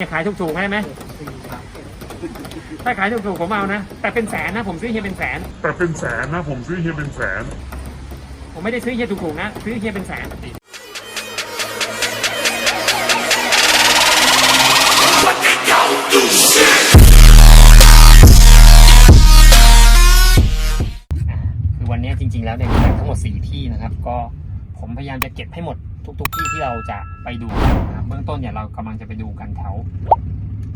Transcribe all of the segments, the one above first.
ขายถูกๆได้ไหมถ้าขายถูกๆผมเอานะ แต่เป็นแสนนะผมซื้อเฮียเป็นแสน แต่เป็นแสนนะผมซื้อเฮียเป็นแสน ผมไม่ได้ซื้อเฮียถูกๆนะ ซื้อเฮียเป็นแสนคือวันนี้จริงๆแล้วเนี่ยมีทั้งหมด4ที่นะครับก็ ผมพยายามจะเก็บให้หมดทุกๆที่ที่เราจะไปดูนะครับเบื้องต้นเนี่ยเรากำลังจะไปดูกันแถว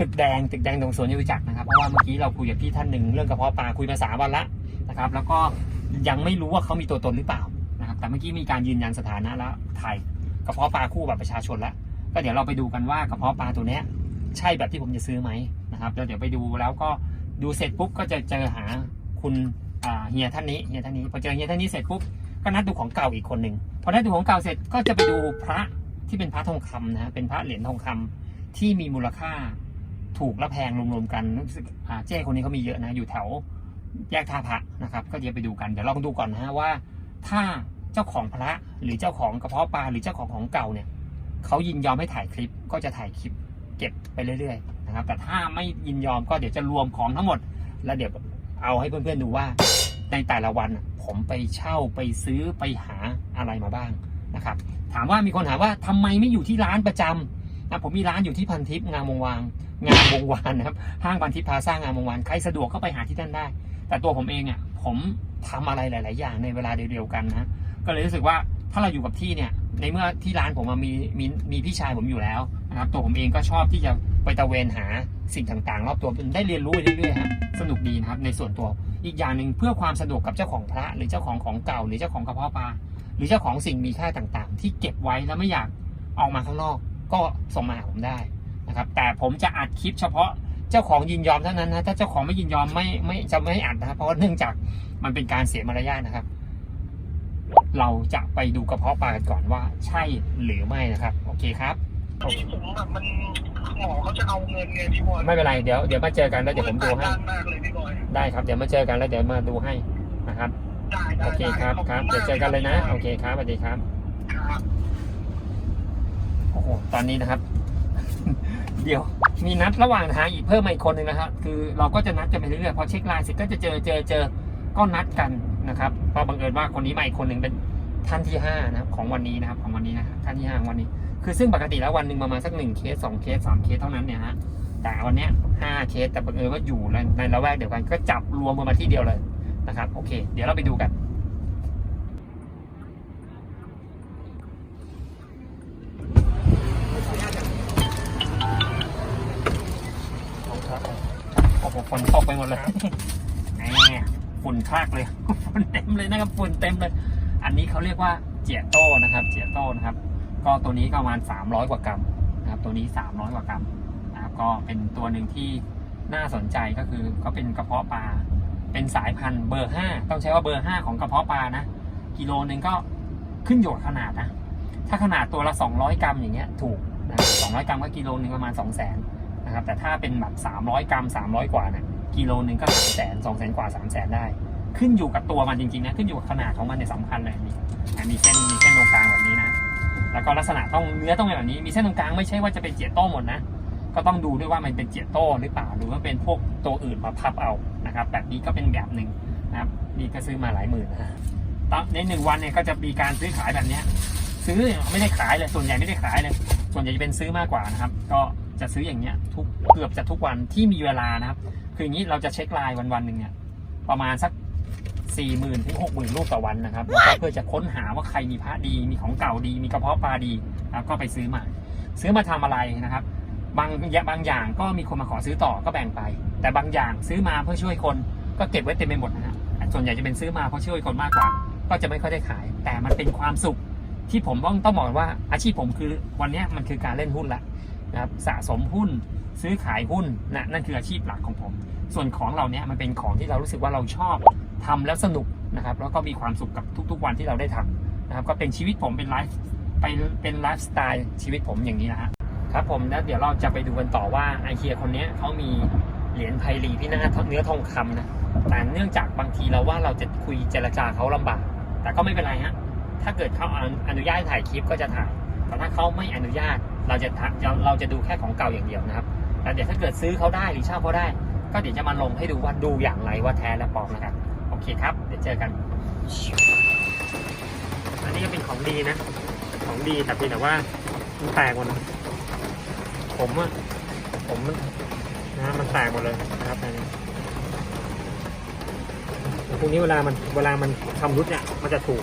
ตึกแดงตึกแดงตรงสวนยุจักรนะครับเพราะว่าเมื่อกี้เราคุยกับพี่ท่านหนึ่งเรื่องกระเพาะปลาคุยมาสามวันละนะครับ แล้วก็ยังไม่รู้ว่าเขามีตัวตนหรือเปล่านะครับ แต่เมื่อกี้มีการยืนยันสถานะแล้วถ่ายกระเพาะปลาคู่แบบประชาชนแล้วก็เดี๋ยวเราไปดูกันว่ากระเพาะปลาตัวเนี้ยใช่แบบที่ผมจะซื้อไหมนะครับแล้วเดี๋ยวไปดูแล้วก็ดูเสร็จปุ๊บก็จะเจอหาคุณเฮียท่านนี้เฮียท่านนี้พอเจอเฮียท่านนี้เสร็จปุ๊บก็นัดดูของเก่าอีกคนหนึ่ง พอนัดดูของเก่าเสร็จก็จะไปดูพระที่เป็นพระทองคำนะฮะเป็นพระเหรียญทองคำที่มีมูลค่าถูกและแพงรวมๆกันรู้สึกเจ้คนนี้เขามีเยอะนะ อยู่แถวแยกท่าพระนะครับ ก็เดี๋ยวไปดูกัน เดี๋ยวลองดูก่อนนะว่า ถ้าเจ้าของพระหรือเจ้าของกระเพาะปลาหรือเจ้าของของเก่าเนี่ยเขายินยอมให้ถ่ายคลิปก็จะถ่ายคลิปเก็บไปเรื่อยๆนะครับ แต่ถ้าไม่ยินยอมก็เดี๋ยวจะรวมของทั้งหมด แล้วเดี๋ยวเอาให้เพื่อนๆดูว่าในแต่ละวันผมไปเช่าไปซื้อไปหา อะไรมาบ้างนะครับ ถามว่ามีคนถามว่าทำไมไม่อยู่ที่ร้านประจำนะผมมีร้านอยู่ที่พันทิพย์งามวงวางงามวงวานนะครับห้างพันทิพย์พลาซ่างามวงวานใครสะดวกก็ไปหาที่นั่นได้ แต่ตัวผมเองอะผมทำอะไรหลาย ๆ อย่างในเวลาเดียวกันนะก็เลยรู้สึกว่าถ้าเราอยู่กับที่เนี่ยในเมื่อที่ร้านผมมีมีมีพี่ชายผมอยู่แล้วนะครับตัวผมเองก็ชอบที่จะไปตะเวนหาสิ่งต่างๆ รอบตัวได้เรียนรู้ไปเรื่อยๆฮะสนุกดีนะครับในส่วนตัวอีกอย่างหนึ่งเพื่อความสะดวกกับเจ้าของพระหรือเจ้าของของเก่าหรือเจ้าของกระเพาะปลา รือเจ้าของสิ่งมีค่าต่างๆ ที่เก็บไว้แล้วไม่อยากออกมาข้างนอกก็ส่งมาหาผมได้นะครับ แต่ผมจะอัดคลิปเฉพาะเจ้าของยินยอมเท่านั้นนะถ้าเจ้าของไม่ยินยอมไม่ไม่จะไม่อัดนะครับเพราะว่าเนื่องจากมันเป็นการเสียมารยาทนะครับ เราจะไปดูกระเพาะปลากันก่อนว่าใช่หรือไม่นะครับโอเคครับที่ผมแบบมันหมอเขาจะเอาเงินไงพี่บอยไม่เป็นไรเดี๋ยวเดี๋ยวมาเจอกันแล้วเดี๋ยวผมดูให้ด้านมากเลยพี่บอยได้ครับเดี๋ยวมาเจอกันแล้วเดี๋ยวมาดูให้นะครับ ได้ได้โอเคครับครับเดี๋ยวเจอกันเลยนะ โอเคครับสวัสดีครับ ครับ โอ้โห ตอนนี้นะครับ เดี๋ยว มีนัดระหว่างทางอีกเพิ่มมาอีกคนหนึ่งนะครับ คือเราก็จะนัดกันไปเรื่อยๆ พอเช็คไลน์เสร็จก็จะเจอเจอเจอ ก็นัดกันนะครับก็บังเอิญว่าคนนี้มาอีกคนหนึ่งเป็นท่านที่ห้านะครับของวันนี้นะครับ ของวันนี้นะครับท่านที่ห้าของวันนี้ คือซึ่งปกติแล้ววันหนึ่งประมาณสักหนึ่งเคสสองเคสสามเคสเท่านั้นเนี่ยฮะ แต่วันเนี้ยห้าเคสแต่บังเอิญว่าอยู่ในในละแวกเดียวกันก็จับรวมกันมาที่เดียวเลย นะครับโอเค เดี๋ยวเราไปดูกัน โอ้โหฝนตกไปหมดเลยแหมฝุ่นคลากเลยฝุ่นเต็มเลยนะครับฝุ่นเต็มเลย อันนี้เขาเรียกว่าเจียโต้นะครับ เจียโต้นะครับ ก็ตัวนี้ก็ประมาณ 300 กว่ากรัมนะครับ ตัวนี้ 300 กว่ากรัมนะครับก็เป็นตัวหนึ่งที่น่าสนใจก็คือก็เป็นกระเพาะปลา เป็นสายพันธุ์เบอร์ 5 ต้องใช้ว่าเบอร์ 5 ของกระเพาะปลานะ กิโลนึงก็ขึ้นอยู่กับขนาดนะ ถ้าขนาดตัวละ 200 กรัมอย่างเงี้ยถูกนะ200 กรัมก็กิโลนึงประมาณ 2 0 0 0 0นนะครับแต่ถ้าเป็นแบบ 300 กรัม 300 กว่าเนี่ยกิโลนึงก็3 0 0 0 0 2 0 0 0กว่า3 0 0 0 0ได้ ขึ้นอยู่กับตัวมันจริงๆนะขึ้นอยู่กับขนาดของมันเนี่ยสำคัญเลยนี่มีเส้นมีเส้นตรงกลางแบบนี้นะ แล้วก็ลักษณะต้องเนื้อต้องเป็นแบบนี้ มีเส้นตรงกลางไม่ใช่ว่าจะเป็นเจียโต้หมดนะ ก็ต้องดูด้วยว่ามันเป็นเจียโต้หรือเปล่าหรือว่าเป็นพวกตัวอื่นมาพับเอานะครับ แบบนี้ก็เป็นแบบหนึ่งนะครับนี่ก็ซื้อมาหลายหมื่นนะในหนึ่งวันเนี่ยก็จะมีการซื้อขายแบบเนี้ยซื้อไม่ได้ขายเลยส่วนใหญ่ไม่ได้ขายเลย ส่วนใหญ่จะเป็นซื้อมากกว่านะครับ ก็จะซื้ออย่างเงี้ยทุกเกือบจะทุกวันที่มีเวลานะครับ คืออย่างนี้เราจะเช็คไลน์วันวันหนึ่งเนี่ยประมาณสักสี่หมื่นถึงหกหมื่นลูกต่อวันนะครับเพื่อจะค้นหาว่าใครมีพระดีมีของเก่าดี มีกระเพาะปลาดีนะครับก็ไปซื้อมา ซื้อมาทำอะไรนะครับ บางบางอย่างก็มีคนมาขอซื้อต่อก็แบ่งไป แต่บางอย่างซื้อมาเพื่อช่วยคนก็เก็บไว้เต็มไปหมดนะฮะส่วนใหญ่จะเป็นซื้อมาเพราะช่วยคนมากกว่า ก็จะไม่ค่อยได้ขาย แต่มันเป็นความสุขที่ผมต้องต้องบอกว่าอาชีพผมคือวันนี้มันคือการเล่นหุ้นละนะครับสะสมหุ้นซื้อขายหุ้นนะนั่นคืออาชีพหลักของผม ส่วนของเราเนี้ยมันเป็นของที่เรารู้สึกว่าเราชอบทำแล้วสนุกนะครับแล้วก็มีความสุขกับทุกๆวันที่เราได้ทำนะครับก็เป็นชีวิตผมเป็นไลฟ์ไปเป็นไลฟ์สไตล์ชีวิตผมอย่างนี้นะฮะ ครับผมแล้วเดี๋ยวเราจะไปดูกันต่อว่าไอเคียคนนี้เขามีเหรียญไพลีพินาศเนื้อทองคำนะแต่เนื่องจากบางทีเราว่าเราจะคุยเจรจาเขาลำบาก แต่ก็ไม่เป็นไรฮะถ้าเกิดเขาอนุญาตถ่ายคลิปก็จะถ่าย แต่ถ้าเขาไม่อนุญาตเราจะทะเราจะดูแค่ของเก่าอย่างเดียวนะครับแล้วเดี๋ยวถ้าเกิดซื้อเขาได้หรือเช่าเขาได้ ก็เดี๋ยวจะมาลงให้ดูว่าดูอย่างไรว่าแท้และปลอมนะครับโอเคครับ เดี๋ยวเจอกัน อันนี้ก็เป็นของดีนะ ของดีแต่เพียงแต่ว่ามันแตกหมดนะ ผมอะผมมันนะมันแตกหมดเลยนะครับอันนี้พวกนี้เวลามันเวลามันชำรุดเนี่ยมันจะถูก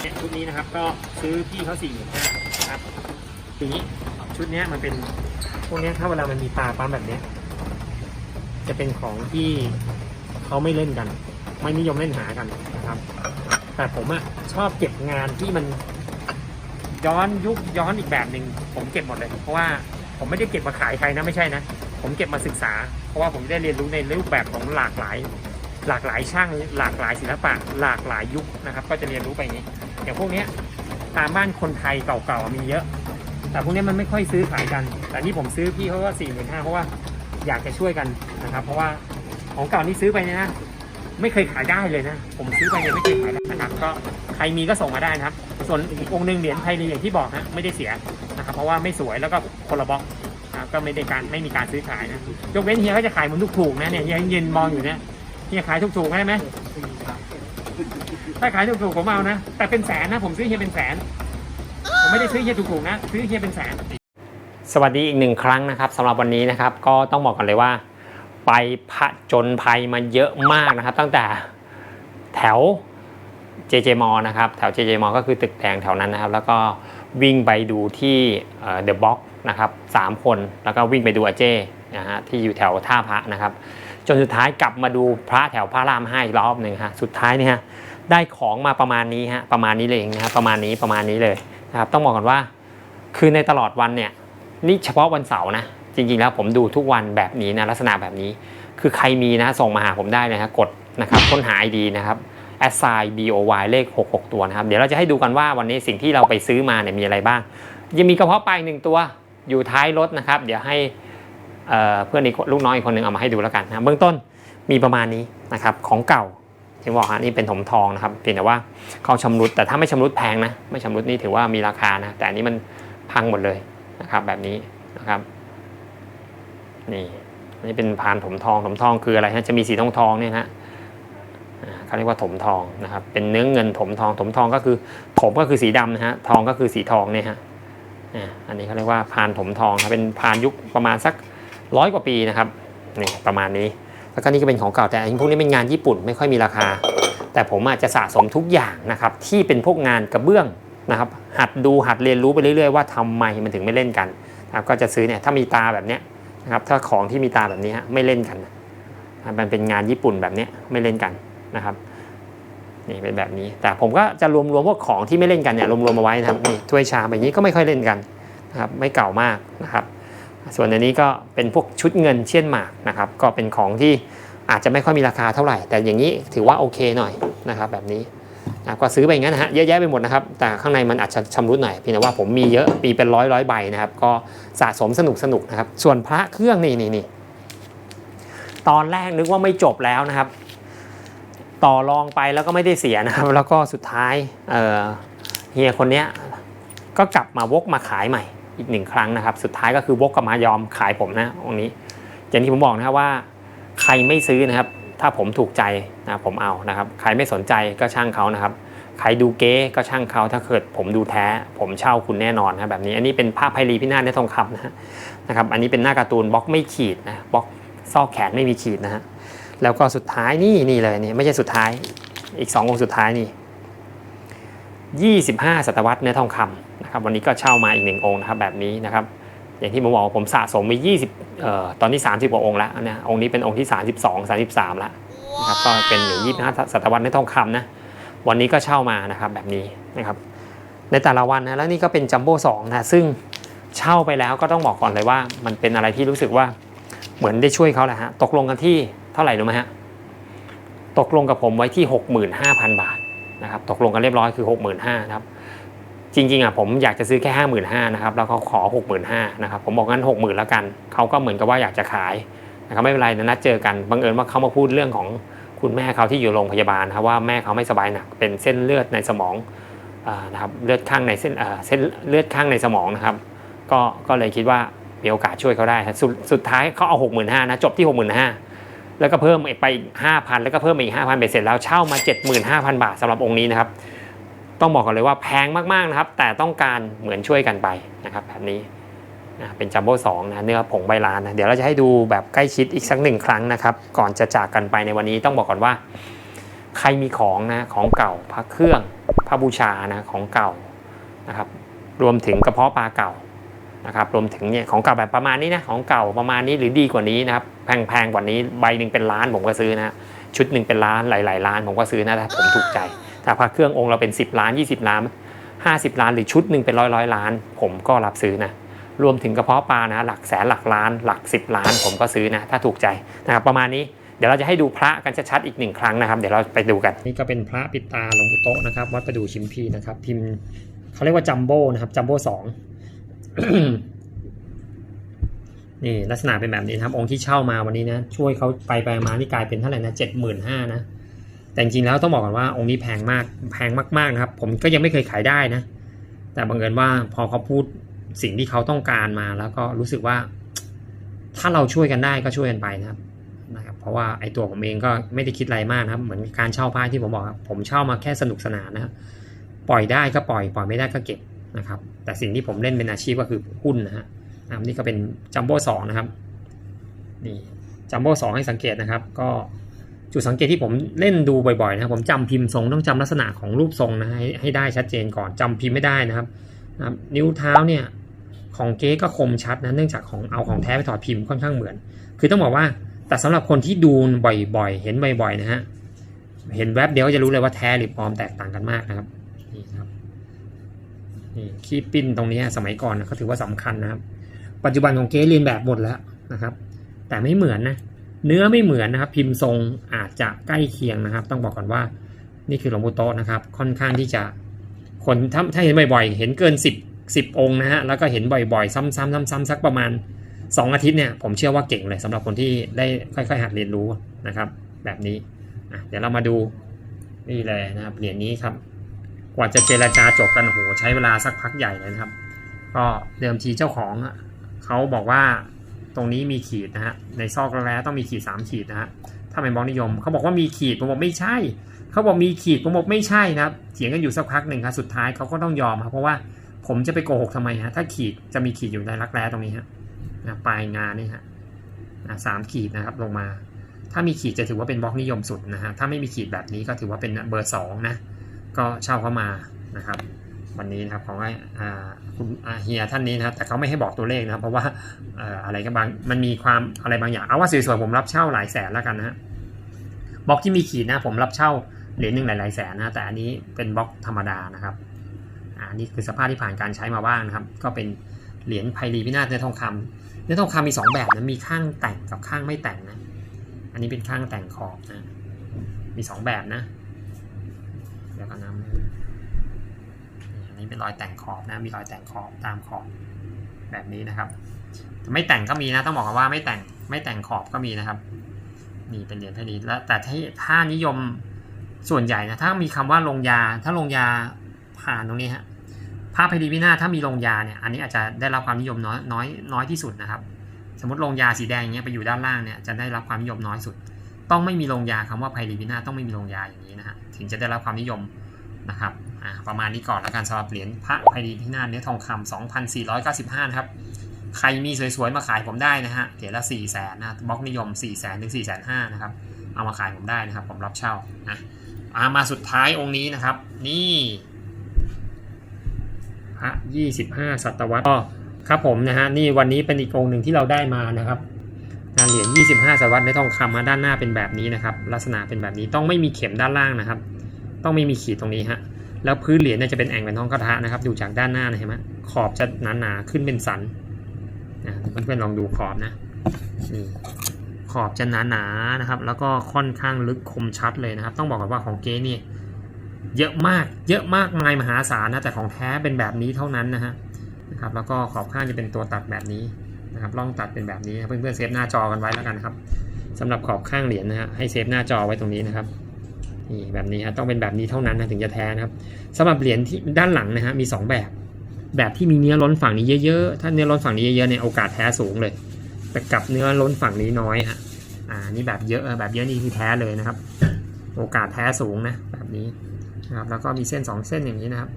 เนี่ยชุดนี้นะครับก็ซื้อพี่เขาสี่หมื่นห้าครับทีนี้ ชุดเนี้ยมันเป็นพวกเนี้ยถ้าเวลามันมีตาปั๊มแบบเนี้ย จะเป็นของที่เขาไม่เล่นกัน ไม่นิยมเล่นหากันนะครับ แต่ผมอะชอบเก็บงานที่มันย้อนยุคย้อนอีกแบบหนึ่งผมเก็บหมดเลย เพราะว่าผมไม่ได้เก็บมาขายใครนะไม่ใช่นะ ผมเก็บมาศึกษา เพราะว่าผมได้เรียนรู้ในรูปแบบของหลากหลาย หลากหลายช่างหลากหลายศิลปะ หลากหลายยุคนะครับ ก็จะเรียนรู้ไปอย่างนี้ อย่างพวกเนี้ยตามบ้านคนไทยเก่าๆมีเยอะ แต่พวกนี้มันไม่ค่อยซื้อขายกัน แต่นี่ผมซื้อพี่เขาว่าสี่หมื่นห้าเพราะว่าอยากจะช่วยกันนะครับ เพราะว่าของเก่านี่ซื้อไปเนี่ยนะไม่เคยขายได้เลยนะ ผมซื้อไปเนี่ยไม่เคยขายได้นะครับ ก็ใครมีก็ส่งมาได้นะครับ ส่วนอีกองค์หนึ่งเหรียญไทยนี่อย่างที่บอกนะไม่ได้เสียนะครับ เพราะว่าไม่สวยแล้วก็คนละบล็อกนะครับก็ไม่ได้การไม่มีการซื้อขายนะยกเว้นเฮียเขาจะขายเหมือนถูกๆนะเนี่ยเฮียยืนมองอยู่เนี่ยเฮียขายถูกๆใช่ไหมถ้าขายถูกๆผมเอานะแต่เป็นแสนนะผมซื้อเฮียเป็นแสน ผมไม่ได้ซื้อเฮียถูกๆนะ ซื้อเฮียเป็นแสน สวัสดีอีกหนึ่งครั้งนะครับสำหรับวันนี้นะครับ ก็ต้องบอกกันเลยว่า ไปผจญภัยมาเยอะมากนะครับ ตั้งแต่แถว JJ m นะครับแถว JJ m ก็คือตึกแดงแถวนั้นนะครับ แล้วก็วิ่งไปดูที่เดอะบ็อกนะครับสามคนแล้วก็วิ่งไปดูอาเจนะฮะที่อยู่แถวท่าพระนะครับ จนสุดท้ายกลับมาดูพระแถวพระรามห้าอีกรอบหนึ่งฮะสุดท้ายเนี่ยฮะได้ของมาประมาณนี้ฮะประมาณนี้เลยเองนะครับประมาณนี้ประมาณนี้เลย นะครับต้องบอกก่อนว่า คือในตลอดวันเนี่ยนี่เฉพาะวันเสาร์นะจริงๆแล้วผมดูทุกวันแบบนี้นะลักษณะแบบนี้ คือใครมีนะส่งมาหาผมได้นะฮะกดนะครับค้นหา ID นะครับ a s s i b o y เลข 66 ตัวนะครับ เดี๋ยวเราจะให้ดูกันว่าวันนี้สิ่งที่เราไปซื้อมาเนี่ยมีอะไรบ้าง ยังมีกระเพาะปลาอีกหนึ่งตัวอยู่ท้ายรถนะครับ เดี๋ยวให้เเพื่อนอีกคนลูกน้องอีกคนหนึ่งเอามาให้ดูแล้วกันนะเบื้องต้นมีประมาณนี้นะครับของเก่า ที่บอกฮะนี่เป็นถมทองนะครับเพียงแต่ว่าเขาชำรุดแต่ถ้าไม่ชำรุดแพงนะไม่ชำรุดนี่ถือว่ามีราคานะแต่อันนี้มันพังหมดเลยนะครับ แบบนี้นะครับนี่นี่เป็นพานถมทองถมทองคืออะไรฮะจะมีสีทองทองเนี่ยฮะเขาเรียกว่าถมทองนะครับ เป็นเนื้อเงินถมทองถมทองก็คือถมก็คือสีดำนะฮะทองก็คือสีทองเนี่ยฮะอันนี้เขาเรียกว่าพานถมทองครับเป็นพานยุคประมาณสักร้อยกว่าปีนะครับนี่ประมาณนี้ แล้วก็นี่ก็เป็นของเก่าแต่อันพวกนี้เป็นงานญี่ปุ่นไม่ค่อยมีราคา แต่ผมอาจจะสะสมทุกอย่างนะครับที่เป็นพวกงานกระเบื้องนะครับหัดดูหัดเรียนรู้ไปเรื่อยๆว่าทำไมมันถึงไม่เล่นกันนะครับก็จะซื้อเนี่ยถ้ามีตาแบบเนี้ยนะครับถ้าของที่มีตาแบบนี้ไม่เล่นกันนะครับมันเป็นงานญี่ปุ่นแบบเนี้ยไม่เล่นกันนะครับนี่เป็นแบบนี้ แต่ผมก็จะรวมรวมพวกของที่ไม่เล่นกันเนี่ยรวมรวมมาไว้นะครับนี่ถ้วยชามแบบนี้ก็ไม่ค่อยเล่นกันนะครับไม่เก่ามากนะครับ ส่วนอันนี้ก็เป็นพวกชุดเงินเชียนหมากนะครับก็เป็นของที่อาจจะไม่ค่อยมีราคาเท่าไหร่ แต่อย่างนี้ถือว่าโอเคหน่อยนะครับแบบนี้นะก็ซื้อไปอย่างนั้นนะฮะเยอะแยะไปหมดนะครับ แต่ข้างในมันอาจจะชำรุดหน่อยเพียงแต่ว่าผมมีเยอะมีเป็นร้อยร้อยใบนะครับ ก็สะสมสนุกสนุกนะครับ ส่วนพระเครื่องนี่นี่นี่ตอนแรกนึกว่าไม่จบแล้วนะครับ ต่อรองไปแล้วก็ไม่ได้เสียนะครับ แล้วก็สุดท้ายเอ่อเฮียคนเนี้ยก็กลับมาวกมาขายใหม่ อีกหนึ่งครั้งนะครับ สุดท้ายก็คือวกกลับมายอมขายผมนะองค์นี้ อย่างที่ผมบอกนะครับว่าใครไม่ซื้อนะครับ ถ้าผมถูกใจนะผมเอานะครับ ใครไม่สนใจก็ช่างเขานะครับ ใครดูเก๊ก็ช่างเขาถ้าเกิดผมดูแท้ ผมเช่าคุณแน่นอนนะแบบนี้ อันนี้เป็นภาพไพลีพินาศในทองคำนะฮะนะครับ อันนี้เป็นหน้าการ์ตูนบล็อกไม่ขีดนะบล็อกซอกแขนไม่มีขีดนะฮะแล้วก็สุดท้ายนี่นี่เลยนี่ไม่ใช่สุดท้ายอีกสององค์สุดท้ายนี่ 25 ศตวรรษเนื้อทองคำนะครับวันนี้ก็เช่ามาอีกหนึ่งองค์นะครับแบบนี้นะครับอย่างที่ผมบอกผมสะสมไป20เอ่อตอนนี้ 30 กว่าองค์แล้วนะองค์นี้เป็นองค์ที่ 32 33แล้วนะครับก็เป็นหรือ25ศตวรรษเนื้อทองคำนะวันนี้ก็เช่ามานะครับแบบนี้นะครับในแต่ละวันนะแล้วนี่ก็เป็นจัมโบ้สองนะซึ่งเช่าไปแล้วก็ต้องบอกก่อนเลยว่า มันเป็นอะไรที่รู้สึกว่าเหมือนได้ช่วยเขาแหละฮะตกลงกันที่เท่าไหร่รู้ไหมฮะตกลงกับผมไว้ที่ 65,000 บาท นะครับตกลงกันเรียบร้อยคือ 65,000นะครับจริงๆอะผมอยากจะซื้อแค่ห้าหมื่นห้านะครับแล้วเขาขอหกหมื่นห้านะครับผมบอกงั้นหกหมื่นแล้วกันเขาก็เหมือนกับว่าอยากจะขายนะครับไม่เป็นไรนะนัดเจอกันบังเอิญว่าเขามาพูดเรื่องของคุณแม่เขาที่อยู่โรงพยาบาลครับว่าแม่เขาไม่สบายหนักเป็นเส้นเลือดในสมองอนะครับเลือดข้างในเส้นเส้นเลือดข้างในสมองนะครับก็ก็เลยคิดว่ามีโอกาสช่วยเขาได้สุดสุดท้ายเขาเอาหกหมื่นห้านะจบที่หกหมื่นห้า แล้วก็เพิ่มไปอีกห้าพันแล้วก็เพิ่มอีกห้าพันเบ็ดเสร็จแล้วเช่ามาเจ็ดหมื่นห้าพันบาทสำหรับองค์นี้นะครับ ต้องบอกก่อนเลยว่าแพงมากๆนะครับ แต่ต้องการเหมือนช่วยกันไปนะครับแบบนี้นะเป็นจัมโบ้สองนะเนื้อผงใบลานนะเดี๋ยวเราจะให้ดูแบบใกล้ชิดอีกสักหนึ่งครั้งนะครับ ก่อนจะจากกันไปในวันนี้ต้องบอกก่อนว่า ใครมีของนะของเก่าพระเครื่องพระบูชานะของเก่านะครับ รวมถึงกระเพาะปลาเก่า นะครับรวมถึงเนี่ยของเก่าแบบประมาณนี้นะของเก่าประมาณนี้หรือดีกว่านี้นะครับแพงๆกว่านี้ใบหนึ่งเป็นล้านผมก็ซื้อนะชุดหนึ่งเป็นล้านหลายๆล้านผมก็ซื้อนะถ้าผมถูกใจถ้าพระเครื่ององค์เราเป็น 10 ล้าน 20 ล้าน 50 ล้านหรือชุดหนึ่งเป็นร้อยร้อยล้าน ผมก็รับซื้อนะรวมถึงกระเพาะปลานะหลักแสนหลักล้านหลัก 10 ล้านผมก็ซื้อนะถ้าถูกใจนะครับประมาณนี้เดี๋ยวเราจะให้ดูพระกันชัดๆอีกหนึ่งครั้งนะครับ เดี๋ยวเราไปดูกันนี่ก็เป็นพระปิดตาหลวงปู่โตนะครับวัดประดูชิมพีนะครับพิมพ์เขาเรียกว่าจัมโบ้นะครับจัมโบ้สอง นี่ลักษณะเป็นแบบนี้ครับ องค์ที่เช่ามาวันนี้นะช่วยเขาไปไปมานี่กลายเป็นเท่าไหร่นะเจ็ดหมื่นห้านะ แต่จริงๆแล้วต้องบอกก่อนว่าองค์นี้แพงมากแพงมากๆนะครับ ผมก็ยังไม่เคยขายได้นะ แต่บังเอิญว่าพอเขาพูดสิ่งที่เขาต้องการมาแล้วก็รู้สึกว่า ถ้าเราช่วยกันได้ก็ช่วยกันไปนะครับนะครับ เพราะว่าไอ้ตัวผมเองก็ไม่ได้คิดอะไรมากนะครับ เหมือนการเช่าผ้าที่ผมบอกครับผมเช่ามาแค่สนุกสนานนะครับปล่อยได้ก็ปล่อยปล่อยไม่ได้ก็เก็บ นะครับแต่สิ่งที่ผมเล่นเป็นอาชีพก็คือหุ้นนะฮะนะนี่ก็เป็นจัมโบ้สองนะครับนี่จัมโบ้สองให้สังเกตนะครับ ก็จุดสังเกตที่ผมเล่นดูบ่อยๆนะครับผมจำพิมพ์ทรงต้องจำลักษณะของรูปทรงนะให้ให้ได้ชัดเจนก่อนจำพิมพ์ไม่ได้นะครับนะบนิ้วเท้าเนี่ยของเก๊ก็คมชัดนะเนื่องจากของเอาของแท้ไปถอดพิมพ์ค่อนข้างเหมือน คือต้องบอกว่าแต่สำหรับคนที่ดูบ่อยๆ เห็นบ่อยๆนะฮะเห็นแวบเดียวก็จะรู้เลยว่าแท้หรือปลอมแตกต่างกันมากนะครับ นี่ขี้ปิ้นตรงนี้สมัยก่อนนะก็ถือว่าสำคัญนะครับ ปัจจุบันของเก๊เรียนแบบหมดแล้วนะครับ แต่ไม่เหมือนนะเนื้อไม่เหมือนนะครับ พิมพ์ทรงอาจจะใกล้เคียงนะครับ ต้องบอกก่อนว่านี่คือหลวงปู่โตนะครับ ค่อนข้างที่จะคนถ้าถ้าเห็นบ่อยๆ เห็นเกิน 10 10 องค์นะฮะแล้วก็เห็นบ่อยๆ ซ้ำๆซ้ำๆสักประมาณ 2 อาทิตย์เนี่ยผมเชื่อว่าเก่งเลยสำหรับคนที่ได้ค่อยๆ หัดเรียนรู้นะครับ แบบนี้เดี๋ยวเรามาดูนี่เลยนะครับเหรียญนี้ครับ กว่าจะเจรจาจบกันโหใช้เวลาสักพักใหญ่เลยนะครับ ก็เดิมทีเจ้าของเขาบอกว่าตรงนี้มีขีดนะฮะในซอกแล้วต้องมีขีดสามขีดนะฮะถ้าเป็นบล็อกนิยมเขาบอกว่ามีขีดผมบอกไม่ใช่เขาบอกมีขีดผมบอกไม่ใช่นะครับเถียงกันอยู่สักพักหนึ่งครับสุดท้ายเขาก็ต้องยอมครับเพราะว่าผมจะไปโกหกทำไมฮะถ้าขีดจะมีขีดอยู่ในรักแร้ตรงนี้ฮะปลายงานนี่ฮะนะสามขีดนะครับลงมา ถ้ามีขีดจะถือว่าเป็นบล็อกนิยมสุดนะฮะถ้าไม่มีขีดแบบนี้ก็ถือว่าเป็นเบอร์สองนะ ก็เช่าเข้ามานะครับ วันนี้นะครับของคุณอาเฮียท่านนี้นะครับ แต่เขาไม่ให้บอกตัวเลขนะครับ เพราะว่าอะไรก็บางมันมีความอะไรบางอย่างเอาว่าสวยๆผมรับเช่าหลายแสนแล้วกันนะฮะบล็อกที่มีขีดนะผมรับเช่าเหรียญหนึ่งหลายๆแสนนะแต่อันนี้เป็นบล็อกธรรมดานะครับอ่านี่คือสภาพที่ผ่านการใช้มาบ้างนะครับ ก็เป็นเหรียญไพรีพินาศเนื้อทองคำเนื้อทองคำมีสองแบบนะมีข้างแต่งกับข้างไม่แต่งนะ อันนี้เป็นข้างแต่งขอบนะมีสองแบบนะ เดี๋ยวกันนะอันนี้เป็นรอยแต่งขอบนะ มีรอยแต่งขอบตามขอบแบบนี้นะครับไม่แต่งก็มีนะต้องบอกกันว่าไม่แต่งไม่แต่งขอบก็มีนะครับ นี่เป็นเหรียญพอดีแล้วแต่ถ้าถ้านิยมส่วนใหญ่นะถ้ามีคำว่าลงยา ถ้าลงยาผ่านตรงนี้ฮะภาพพดีพินาถ้ามีลงยาเนี่ยอันนี้อาจจะได้รับความนิยมน้อยน้อยน้อยที่สุดนะครับ สมมติลงยาสีแดงเงี้ยไปอยู่ด้านล่างเนี่ยจะได้รับความนิยมน้อยสุด ต้องไม่มีลงยาคำว่าไพรีพินาต้องไม่มีลงยาอย่างนี้นะฮะถึงจะได้รับความนิยมนะครับประมาณนี้ก่อนแล้วกันสำหรับเหรียญพระไพรีพินาเนื้อทองคำ2,495นะครับใครมีสวยๆมาขายผมได้นะฮะเหรียญละ4 0 0แสนนะบล็อกนิยม 4 0 0แสนถึง4 5 0 0 0นะครับเอามาขายผมได้นะครับ ผมรับเช่านะามาสุดท้ายองค์นี้นะครับ นี่พระ25 ศตวรรษก็ครับผมนะฮะนี่วันนี้เป็นอีกองค์หนึ่งที่เราได้มานะครับ งานเหรียญ 25ศตวรรษในทองคำมาด้านหน้าเป็นแบบนี้นะครับ ลักษณะเป็นแบบนี้ต้องไม่มีเข็มด้านล่างนะครับ ต้องไม่มีขีดตรงนี้ฮะแล้วพื้นเหรียญเนี่ยจะเป็นแอ่งเป็นท้องกระทะนะครับ ดูจากด้านหน้านะเห็นไหมขอบจะหนาๆขึ้นเป็นสันนะเพื่อนๆลองดูขอบนะนี่ขอบจะหนาๆนะครับ แล้วก็ค่อนข้างลึกคมชัดเลยนะครับ ต้องบอกก่อนว่าของเก๊นี่ เยอะมากเยอะมากมายมหาศาลนะแต่ของแท้เป็นแบบนี้เท่านั้นนะฮะนะครับ แล้วก็ขอบข้างจะเป็นตัวตัดแบบนี้ นะครับร่องตัดเป็นแบบนี้เพื่อนๆเซฟหน้าจอกันไว้แล้วกันครับสำหรับขอบข้างเหรียญนะฮะให้เซฟหน้าจอไว้ตรงนี้นะครับนี่แบบนี้ฮะต้องเป็นแบบนี้เท่านั้นนะถึงจะแท้นะครับสำหรับเหรียญที่ด้านหลังนะฮะมีสองแบบ แบบที่มีเนื้อล้นฝั่งนี้เยอะๆถ้าเนื้อล้นฝั่งนี้เยอะๆเนี่ยโอกาสแท้สูงเลย แต่กับเนื้อล้นฝั่งนี้น้อยฮะอ่านี่แบบเยอะแบบเยอะนี่คือแท้เลยนะครับ โอกาสแท้สูงนะแบบนี้นะครับแล้วก็มีเส้นสองเส้นอย่างนี้นะครับ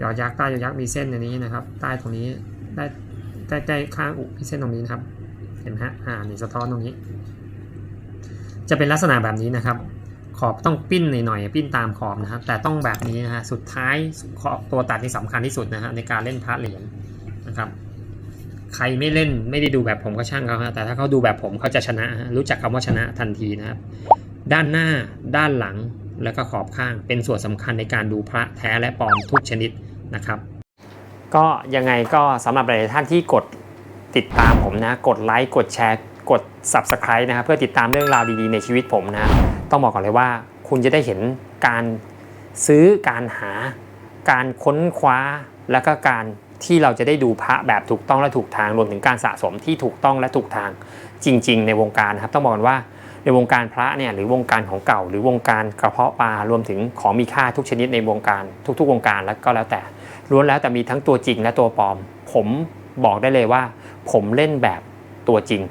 ยอยักษ์ใต้ยอยักษ์มีเส้นอันนี้นะครับ ใต้ตรงนี้ได้ ใกล้ๆข้างอุมีเส้นตรงนี้นะครับ เห็นไหมฮะอ่านี่สะท้อนตรงนี้ จะเป็นลักษณะแบบนี้นะครับ ขอบต้องปิ้นหน่อยๆปิ้นตามขอบนะครับ แต่ต้องแบบนี้นะฮะสุดท้ายขอบตัวตัดที่สำคัญที่สุดนะฮะในการเล่นพระเหรียญนะครับ ใครไม่เล่นไม่ได้ดูแบบผมก็ช่างเขาฮะแต่ถ้าเขาดูแบบผมเขาจะชนะ รู้จักคำว่าชนะทันทีนะครับ ด้านหน้าด้านหลังแล้วก็ขอบข้างเป็นส่วนสำคัญในการดูพระแท้และปลอมทุกชนิดนะครับ ก็ยังไงก็สำหรับหลายท่านที่กดติดตามผมนะ กดไลค์กดแชร์ กด Subscribe นะครับเพื่อติดตามเรื่องราวดีๆในชีวิตผมนะ ต้องบอกก่อนเลยว่า คุณจะได้เห็นการซื้อการหา การค้นคว้าแล้วก็การที่เราจะได้ดูพระแบบถูกต้องและถูกทางรวมถึงการสะสมที่ถูกต้องและถูกทางจริง ๆ ในวงการครับ ต้องบอกก่อนว่าในวงการพระเนี่ยหรือวงการของเก่า หรือวงการกระเพาะปลารวมถึงของมีค่าทุกชนิดในวงการทุก ๆ วงการแล้วก็แล้วแต่ ล้วนแล้วแต่มีทั้งตัวจริงและตัวปลอม ผมบอกได้เลยว่า ผมเล่นแบบตัวจริง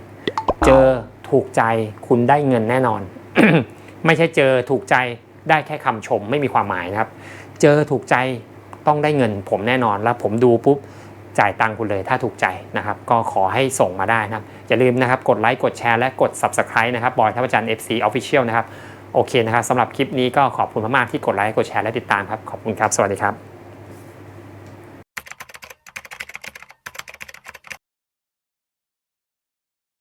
เจอถูกใจคุณได้เงินแน่นอน ไม่ใช่เจอถูกใจได้แค่คำชมไม่มีความหมายนะครับ เจอถูกใจต้องได้เงิน ผมแน่นอนแล้วผมดูปุ๊บจ่ายตังคุณเลยถ้าถูกใจนะครับ ก็ขอให้ส่งมาได้นะครับ อย่าลืมนะครับ กดไลค์กดแชร์และกด Subscribe นะครับบอยทัพจันทร์ FC Official นะครับ โอเคนะครับสำหรับคลิปนี้ก็ขอบคุณมากๆที่กดไลค์กดแชร์และติดตามครับ ขอบคุณครับ สวัสดีครับ